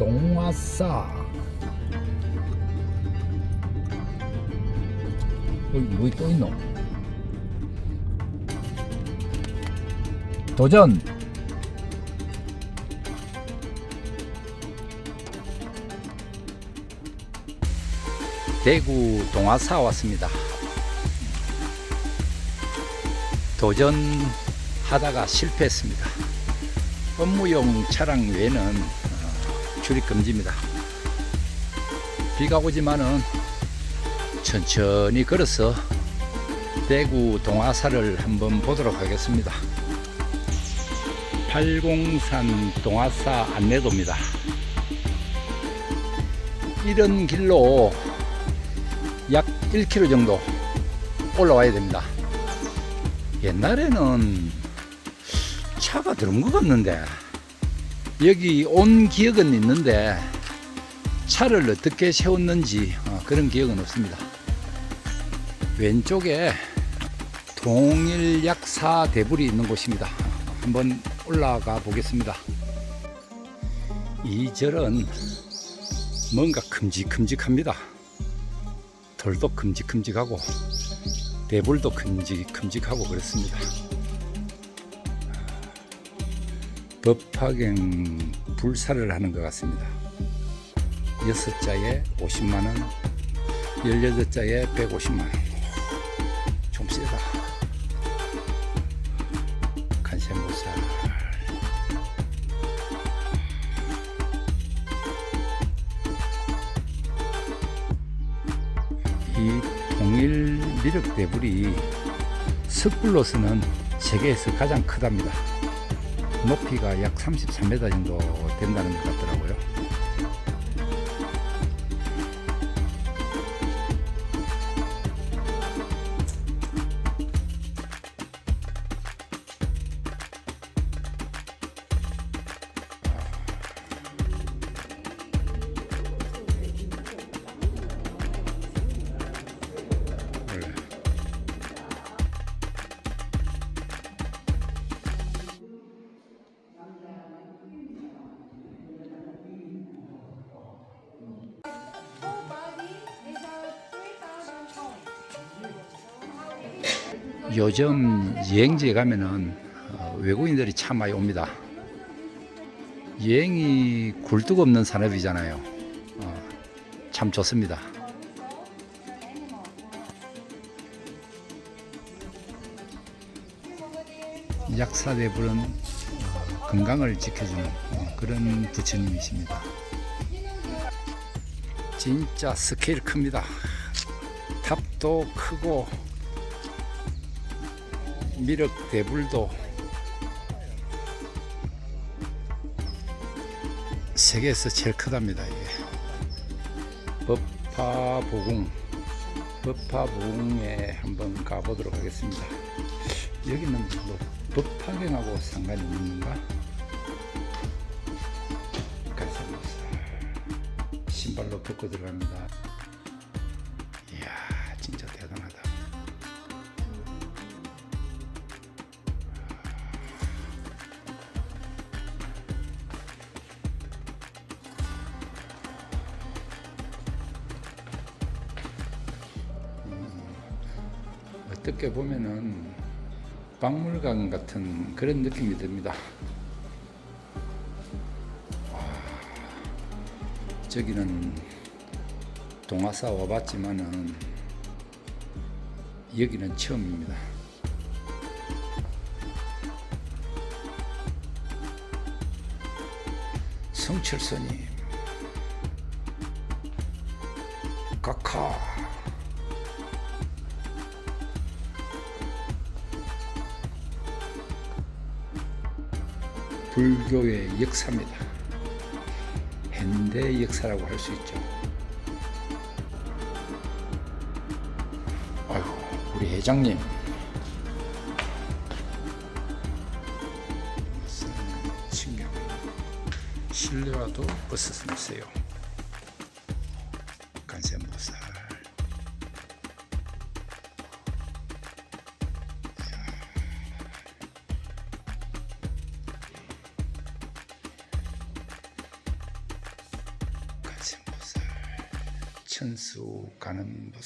동화사 여기 뭐또 있노? 도전 대구 동화사 왔습니다. 도전하다가 실패했습니다. 업무용 차량 외에는 어, 출입 금지입니다. 비가 오지만은 천천히 걸어서 대구 동화사를 한번 보도록 하겠습니다. 팔공산 동화사 안내도입니다. 이런 길로 약 1km 정도 올라와야 됩니다. 옛날에는 차가 들은 것 같는데 여기 온 기억은 있는데 차를 어떻게 세웠는지 어, 그런 기억은 없습니다. 왼쪽에 동일약사 대불이 있는 곳입니다. 한번 올라가 보겠습니다. 이 절은 뭔가 큼직큼직합니다. 돌도 큼직큼직하고 대불도 큼직큼직하고 그렇습니다. 법화경 불사를 하는 것 같습니다. 여섯 자에 50만 원, 18자에 150만 원. 좀 세다. 간센보살. 이 동일 미륵 대불이 석불로서는 세계에서 가장 크답니다. 높이가 약 33m 정도 된다는 것 같더라고요. 요즘 여행지에 가면은 어, 외국인들이 참 많이 옵니다. 여행이 굴뚝 없는 산업이잖아요. 어, 참 좋습니다. 약사대 불은 어, 건강을 지켜주는 어, 그런 부처님이십니다. 진짜 스케일 큽니다. 탑도 크고 미륵 대불도. 세계에서 제일 크답니다 이게. 법화보궁. 법화보궁에 한번 가보도록 하겠습니다. 여기는 뭐 법화경하고 상관이 있는가? 가슴살 신발로 벗고 들어갑니다 어떻게 보면은 박물관 같은 그런 느낌이 듭니다. 와, 저기는 동화사 와봤지만은 여기는 처음입니다. 성철 스님, 카카. 불교의 역사입니다. 현대 역사라고 할 수 있죠. 아이고, 우리 회장님. 실내화도 벗었으면서요. 천수 가는 곳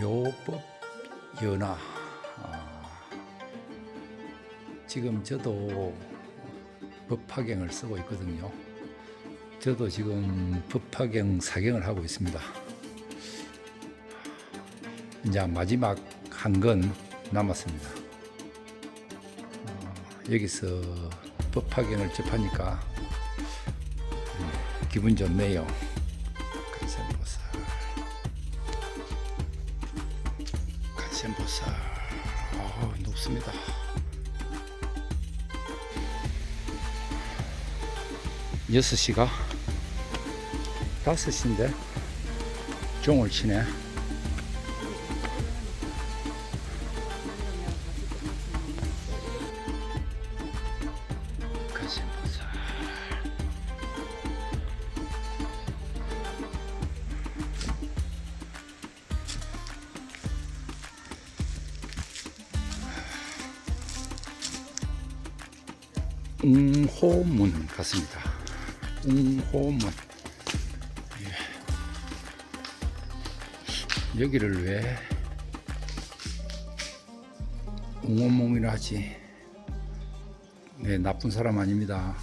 묘법 연화 아, 지금 저도 법화경을 쓰고 있거든요. 저도 지금 법화경 사경을 하고 있습니다. 이제 마지막 한 건 남았습니다. 어, 여기서 법화경을 접하니까 음, 기분 좋네요. 간센보살, 간센보살, 어, 높습니다. 여섯 시가 다섯 시인데 종을 치네. 웅호문 같습니다. 웅호문. 예. 여기를 왜 웅호문이라 하지? 네, 나쁜 사람 아닙니다.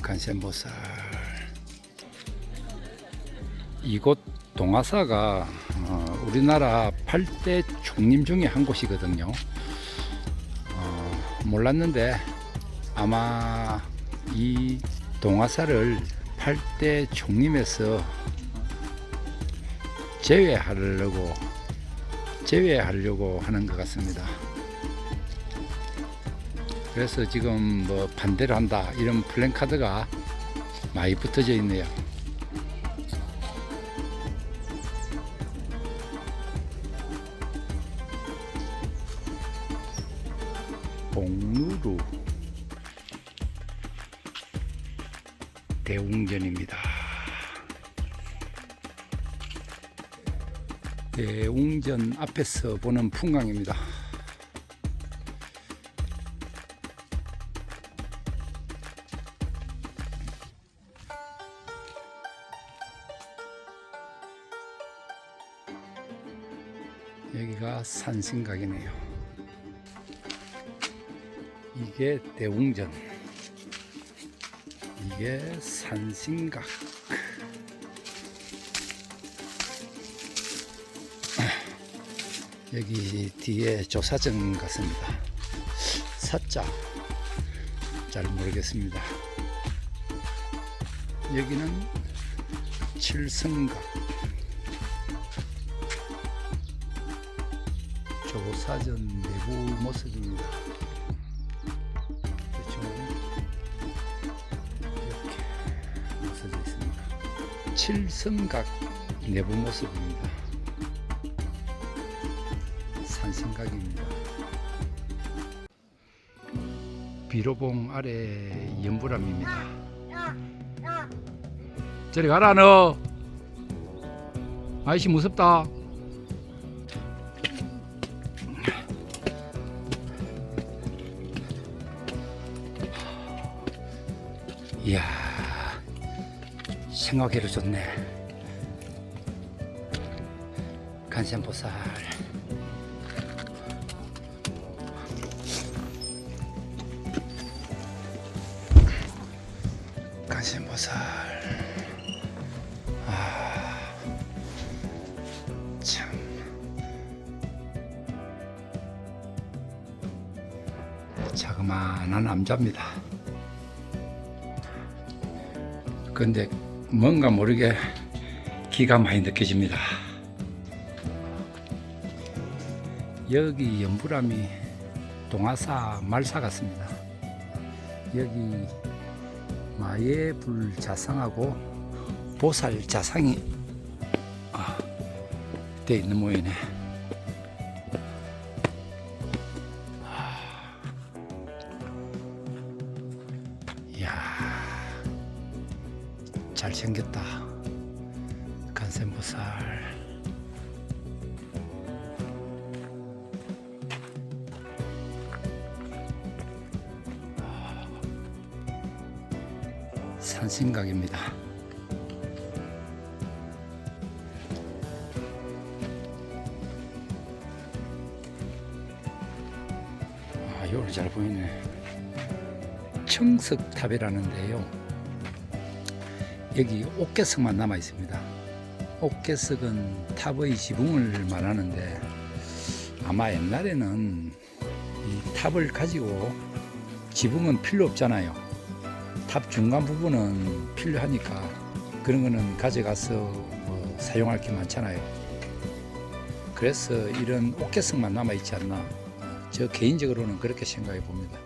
간센보살. 이곳 동화사가 어, 우리나라 8대 총림 중에 한 곳이거든요. 어, 몰랐는데 아마 이 동화사를 8대 총림에서 제외하려고 제외하려고 하는 것 같습니다. 그래서 지금 뭐 반대를 한다 이런 플랜카드가 많이 붙어져 있네요. 대웅전 앞에서 보는 풍광입니다. 여기가 산신각이네요. 이게 대웅전. 이게 산신각. 여기 뒤에 조사정 같습니다. 사자. 잘 모르겠습니다. 여기는 칠성각. 조사전 내부 모습입니다. 그렇죠. 이렇게 모서져 있습니다. 칠성각 내부 모습입니다. 산성각입니다. 비로봉 아래 연불암입니다. 저리 가라 너. 아이씨 무섭다. 이야 생각해도 좋네 간센보살 자그마한 남자입니다 근데 뭔가 모르게 기가 많이 느껴집니다. 여기 연불암이 동화사 말사 같습니다. 여기 마예불 자상하고 보살 자상이 아, 돼 있는 모양이네. 생겼다. 간센보살. 산신각입니다. 아, 요를 잘 보이네. 청석탑이라는데요. 여기 옥계석만 남아 있습니다. 옥계석은 탑의 지붕을 말하는데 아마 옛날에는 이 탑을 가지고 지붕은 필요 없잖아요. 탑 중간 부분은 필요하니까 그런 거는 가져가서 뭐 사용할 게 많잖아요. 그래서 이런 옥계석만 남아 있지 않나. 저 개인적으로는 그렇게 생각해 봅니다.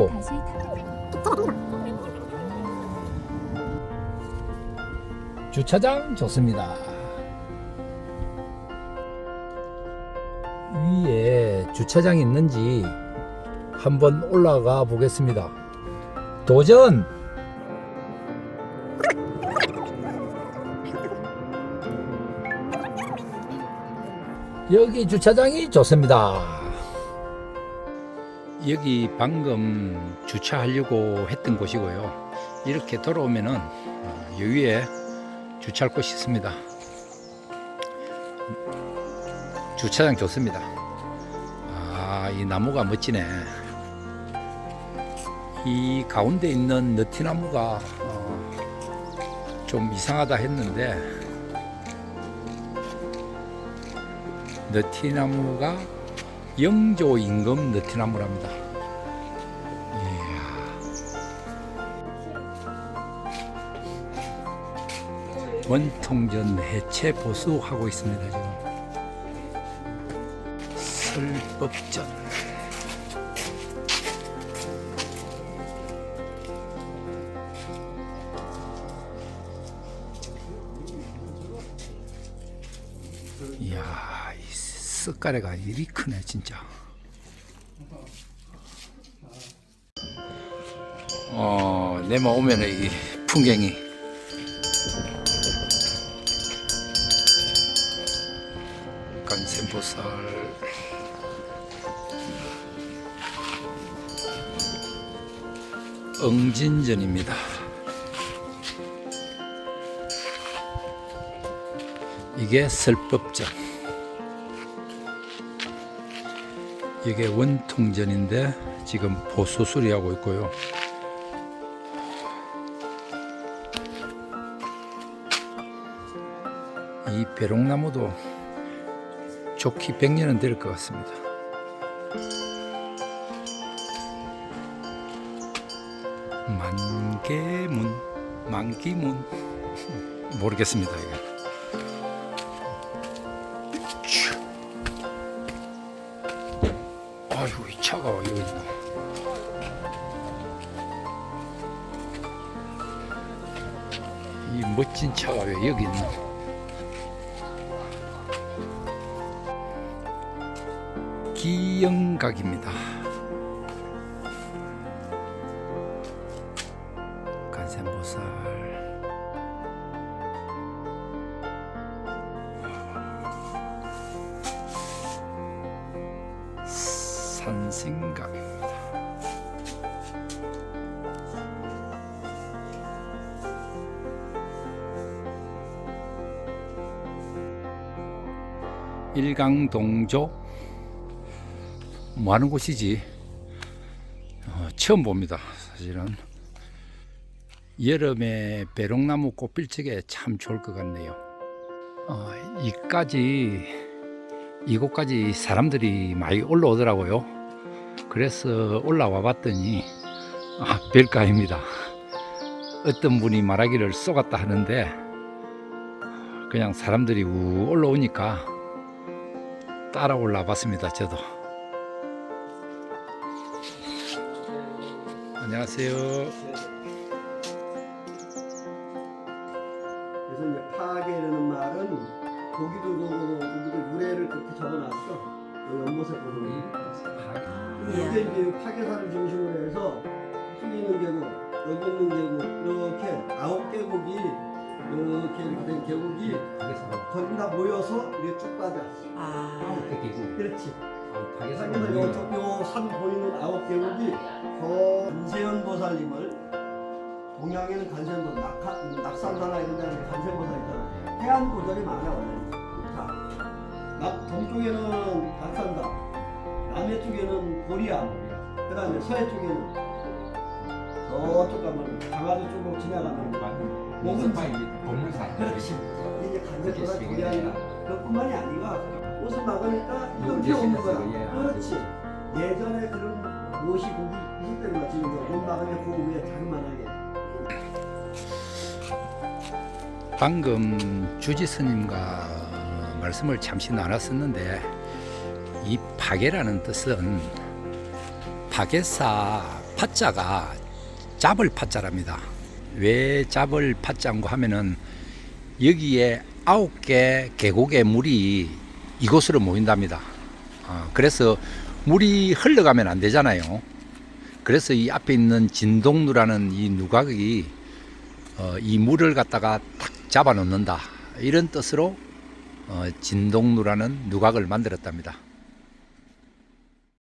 먹고. 다시 주차장 좋습니다. 위에 주차장이 있는지 한번 올라가 보겠습니다. 도전! 여기 주차장이 좋습니다. 여기 방금 주차하려고 했던 곳이고요. 이렇게 돌아오면은 어, 여기에 주차할 곳이 있습니다. 주차장 좋습니다. 아, 이 나무가 멋지네. 이 가운데 있는 느티나무가 어, 좀 이상하다 했는데 느티나무가 영조 임금 느티나무랍니다. 이야. 원통전 해체 보수하고 있습니다 지금 설법전 쓱가래가 이리 크네 진짜 어 내만 오면은 이 풍경이 간센보살 응진전입니다. 이게 설법전. 이게 원통전인데 지금 보수 수리하고 있고요. 이 배롱나무도 좋기 100년은 될 것 같습니다. 만개문, 만기문 모르겠습니다 이게. 차가 왜 여기 있나? 기영각입니다. 간센보살. 산생각 일강동조 뭐 하는 곳이지? 어, 처음 봅니다. 사실은 여름에 배롱나무 꽃필 적에 참 좋을 것 같네요. 어, 이까지 이곳까지 사람들이 많이 올라오더라고요. 그래서 올라와 봤더니 아, 별가입니다. 어떤 분이 말하기를 쏘갔다 하는데 그냥 사람들이 우 올라오니까 따라 올라 봤습니다. 저도. 안녕하세요. 그래서 이제 파괴라는 말은 고기도 그 고기도 유래를 그렇게 적어놨어. 그 연못에 보면. 그리고 이게 이제 파괴산을 중심으로 해서 있는 계곡, 여기 있는 계곡 이렇게 아홉 계곡이 이렇게 이렇게 된 계곡이 거기 다 모여서 이게 쭉 빠져. 아, 그렇지. 상에서 요쪽 요산 보이는 아홉 계곡이 저 간세현 보살님을 동양에는 간세현 보살, 낙하, 낙산사나 이런 데는 간세현 보살 있잖아. 해안 고절이 많아 원래. 자, 남 동쪽에는 간산다. 남해 쪽에는 보리야. 그다음에 서해 쪽에는 저쪽 가면 강화도 쪽으로 지나가면 목은 동물산. 그렇지. 이제 간세현 보살 둘이 아니라 그뿐만이 아니고 옷을 막으니까 이렇게 이제 없는 거야. 예. 그렇지. 예전에 그런 무엇이 고기 있을 때가 지금 옷 막으면 그 위에 자그만하게. 방금 주지 스님과 말씀을 잠시 나눴었는데 이 파괴라는 뜻은 파괴사 파자가 잡을 파자랍니다. 왜 잡을 파자인고 하면은 여기에 아홉 개 계곡의 물이 이곳으로 모인답니다. 아, 그래서 물이 흘러가면 안 되잖아요. 그래서 이 앞에 있는 진동루라는 이 누각이 어, 이 물을 갖다가 탁 잡아 놓는다 이런 뜻으로 어, 진동루라는 누각을 만들었답니다.